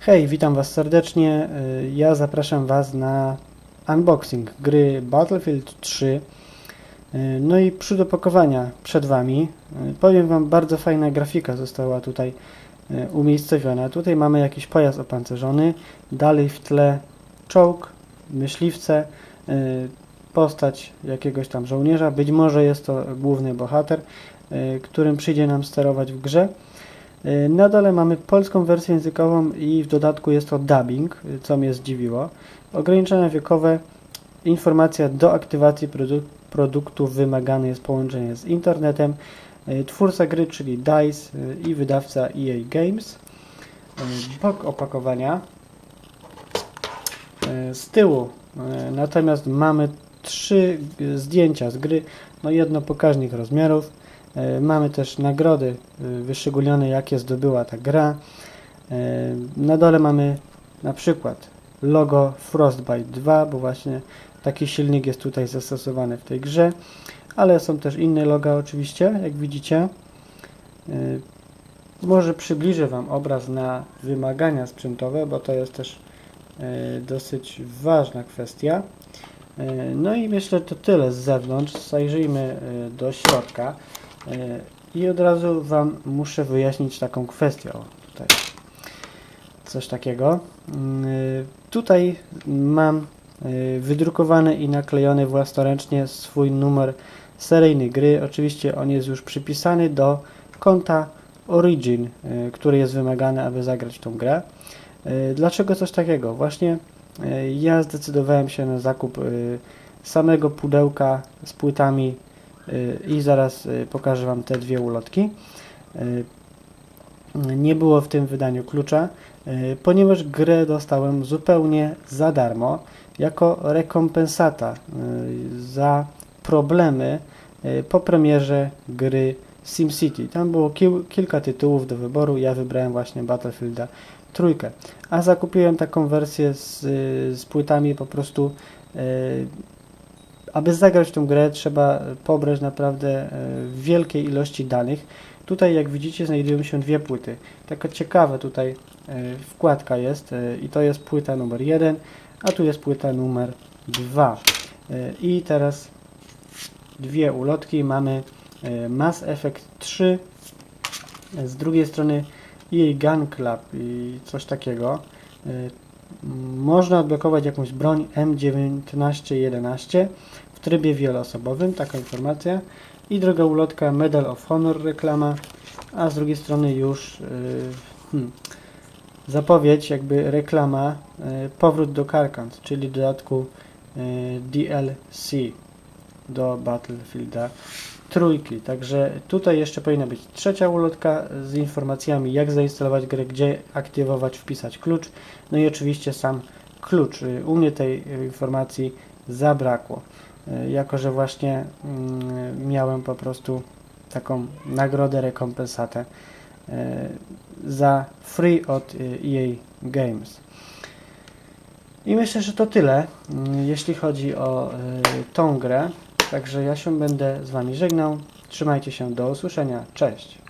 Hej, witam Was serdecznie. Y, Ja zapraszam Was na unboxing gry Battlefield 3. Y, No i przód opakowania przed Wami. Y, Powiem Wam, bardzo fajna grafika została tutaj umiejscowiona. Tutaj mamy jakiś pojazd opancerzony, dalej w tle czołg, myśliwce, postać jakiegoś tam żołnierza. Być może jest to główny bohater, którym przyjdzie nam sterować w grze. Y, Na dole mamy polską wersję językową i w dodatku jest to dubbing, co mnie zdziwiło. Ograniczenia wiekowe, informacja do aktywacji produ produktu wymagane jest połączenie z internetem. Y, Twórca gry, czyli DICE y, i wydawca EA Games. Bok opakowania. Z tyłu natomiast mamy trzy zdjęcia z gry, no jedno pokaźnik rozmiarów. E, Mamy też nagrody y, wyszczególnione, jakie zdobyła ta gra. E, Na dole mamy na przykład logo Frostbite 2, bo właśnie taki silnik jest tutaj zastosowany w tej grze, ale są też inne loga oczywiście, jak widzicie. E, Może przybliżę Wam obraz na wymagania sprzętowe, bo to jest też e, dosyć ważna kwestia. E, No i myślę, to tyle z zewnątrz. Zajrzyjmy e, do środka. E, I od razu Wam muszę wyjaśnić taką kwestię. O, tutaj coś takiego. Y, Tutaj mam y, wydrukowany i naklejony własnoręcznie swój numer seryjny gry. Oczywiście on jest już przypisany do konta Origin, który jest wymagany, aby zagrać tą grę. Dlaczego coś takiego? Właśnie ja zdecydowałem się na zakup samego pudełka z płytami i zaraz y, pokażę Wam te dwie ulotki. Y, Nie było w tym wydaniu klucza, y, ponieważ grę dostałem zupełnie za darmo, jako rekompensata za problemy po premierze gry SimCity. Tam było kil kilka tytułów do wyboru, ja wybrałem właśnie Battlefielda trójkę, a zakupiłem taką wersję z, z płytami po prostu aby zagrać tą grę trzeba pobrać naprawdę e, wielkiej ilości danych. Tutaj jak widzicie znajdują się dwie płyty. Taka ciekawa tutaj e, wkładka jest e, i to jest płyta numer 1, a tu jest płyta numer 2. E, I teraz dwie ulotki. Mamy Mass Effect 3, z drugiej strony EA Gun Club i coś takiego. Można odblokować jakąś broń M1911 w trybie wieloosobowym, taka informacja. I druga ulotka Medal of Honor reklama, a z drugiej strony już yy, hmm, zapowiedź, jakby reklama, yy, powrót do Karkand, czyli dodatku yy, DLC do Battlefielda trójki. Także tutaj jeszcze powinna być trzecia ulotka z informacjami, jak zainstalować grę, gdzie aktywować, wpisać klucz. No i oczywiście sam klucz. Y, U mnie tej y, informacji zabrakło, Y, jako że właśnie mm, miałem po prostu taką nagrodę, rekompensatę y, za free od y, EA Games. I myślę, że to tyle, mm, jeśli chodzi o y, tą grę. Także ja się będę z Wami żegnał. Trzymajcie się, do usłyszenia. Cześć!